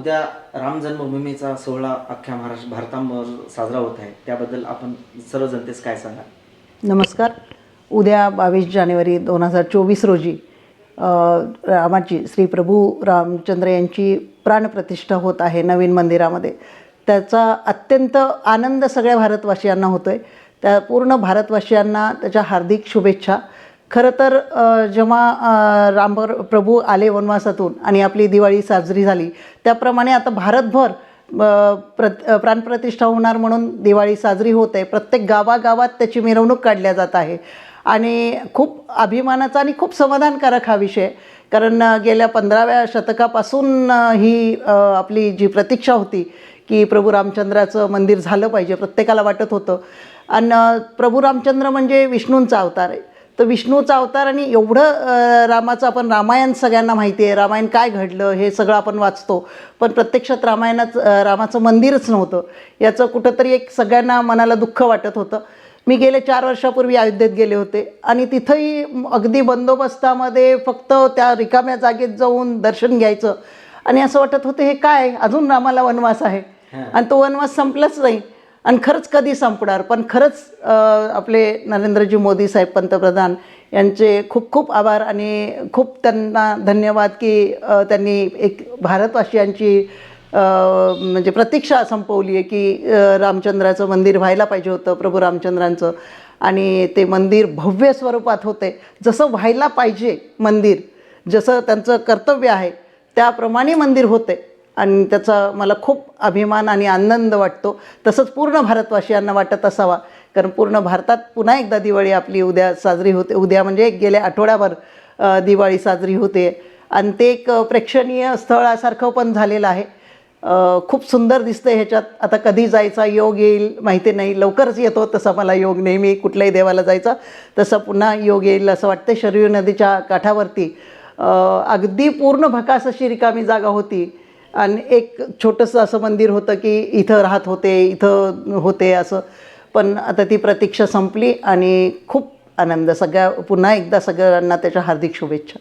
उद्या राम जन्मभूमीचा सोहळा अख्ख्या महाराष्ट्र भारतावर साजरा होत आहे. त्याबद्दल आपण सर्व जनतेस काय सांगा नमस्कार. उद्या बावीस जानेवारी दोन हजार चोवीस रोजी रामाची श्री प्रभू रामचंद्र यांची प्राणप्रतिष्ठा होत आहे नवीन मंदिरामध्ये. त्याचा अत्यंत आनंद सगळ्या भारतवासियांना होतो आहे त्या पूर्ण भारतवासियांना त्याच्या हार्दिक शुभेच्छा. खरं तर जेव्हा राम प्रभू आले वनवासातून आणि आपली दिवाळी साजरी झाली त्याप्रमाणे आता भारतभर प्रत प्राणप्रतिष्ठा होणार म्हणून दिवाळी साजरी होत आहे. प्रत्येक गावागावात त्याची मिरवणूक काढल्या जात आहे. आणि खूप अभिमानाचा आणि खूप समाधानकारक हा विषय कारण गेल्या पंधराव्या शतकापासून ही आपली जी प्रतीक्षा होती की प्रभू रामचंद्राचं मंदिर झालं पाहिजे प्रत्येकाला वाटत होतं. आणि प्रभू रामचंद्र म्हणजे विष्णूंचा अवतार आहे. तर विष्णूचा अवतार आणि एवढं रामाचं आपण रामायण सगळ्यांना माहिती आहे. रामायण काय घडलं हे सगळं आपण वाचतो. पण प्रत्यक्षात रामायणात अ, रामाचं मंदिरच नव्हतं. याचं कुठंतरी एक सगळ्यांना मनाला दुःख वाटत होतं. मी गेले चार वर्षापूर्वी अयोध्येत गेले होते. आणि तिथंही अगदी बंदोबस्तामध्ये फक्त त्या रिकाम्या जागेत जाऊन दर्शन घ्यायचं. आणि असं वाटत होतं हे काय? अजून रामाला वनवास आहे. आणि तो वनवास संपलाच नाही. आणि खरंच कधी संपणार? पण खरंच आपले नरेंद्रजी मोदी साहेब पंतप्रधान यांचे खूप खूप आभार आणि खूप त्यांना धन्यवाद की त्यांनी एक भारतवासियांची म्हणजे प्रतीक्षा संपवली आहे की रामचंद्राचं मंदिर व्हायला पाहिजे होतं प्रभू रामचंद्रांचं. आणि ते मंदिर भव्य स्वरूपात होते. जसं व्हायला पाहिजे मंदिर जसं त्यांचं कर्तव्य आहे त्याप्रमाणे मंदिर होते. आणि त्याचा मला खूप अभिमान आणि आनंद वाटतो. तसंच पूर्ण भारतवासियांना वाटत असावा. कारण पूर्ण भारतात पुन्हा एकदा दिवाळी आपली उद्या साजरी होते. उद्या म्हणजे एक गेल्या आठवड्याभर दिवाळी साजरी होते. आणि ते एक प्रेक्षणीय स्थळासारखं पण झालेलं आहे. खूप सुंदर दिसतं ह्याच्यात. आता कधी जायचा योग येईल माहिती नाही. लवकरच येतो तसा मला योग नेहमी कुठल्याही देवाला जायचा. तसा पुन्हा योग येईल असं वाटतं शरयू नदीच्या काठावरती. अगदी पूर्ण भकास अशी रिकामी जागा होती. आणि एक छोटंसं असं मंदिर होतं की इथं राहत होते इथं होते असं. पण आता ती प्रतीक्षा संपली आणि खूप आनंद. सगळ्या पुन्हा एकदा सगळ्यांना त्याच्या हार्दिक शुभेच्छा.